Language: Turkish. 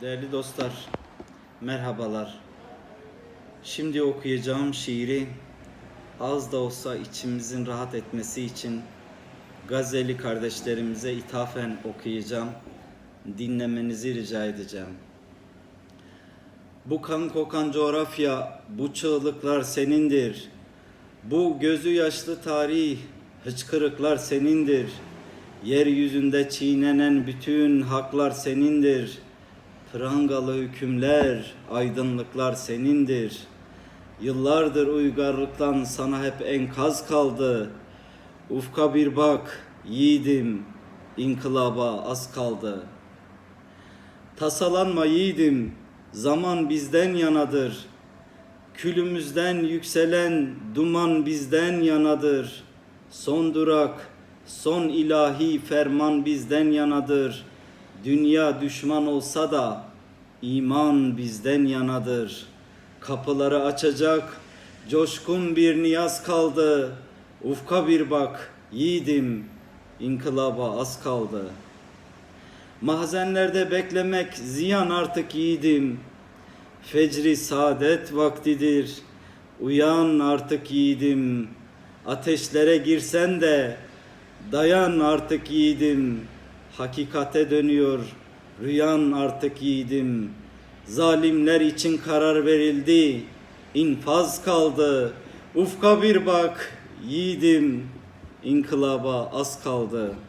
Değerli dostlar, merhabalar. Şimdi okuyacağım şiiri az da olsa içimizin rahat etmesi için Gazeli kardeşlerimize ithafen okuyacağım. Dinlemenizi rica edeceğim. Bu kan kokan coğrafya, bu çığlıklar senindir. Bu gözü yaşlı tarih, hıçkırıklar senindir. Yeryüzünde çiğnenen bütün haklar senindir. Prangalı hükümler, aydınlıklar senindir. Yıllardır uygarlıktan sana hep enkaz kaldı. Ufka bir bak, yiğidim, inkılaba az kaldı. Tasalanma yiğidim, zaman bizden yanadır. Külümüzden yükselen duman bizden yanadır. Son durak, son ilahi ferman bizden yanadır. Dünya düşman olsa da iman bizden yanadır. Kapıları açacak coşkun bir niyaz kaldı. Ufka bir bak yiğidim, inkılaba az kaldı. Mahzenlerde beklemek ziyan artık yiğidim. Fecri saadet vaktidir. Uyan artık yiğidim. Ateşlere girsen de dayan artık yiğidim. Hakikate dönüyor. Rüyan artık yiğidim. Zalimler için karar verildi. İnfaz kaldı. Ufka bir bak yiğidim. İnkılaba az kaldı.''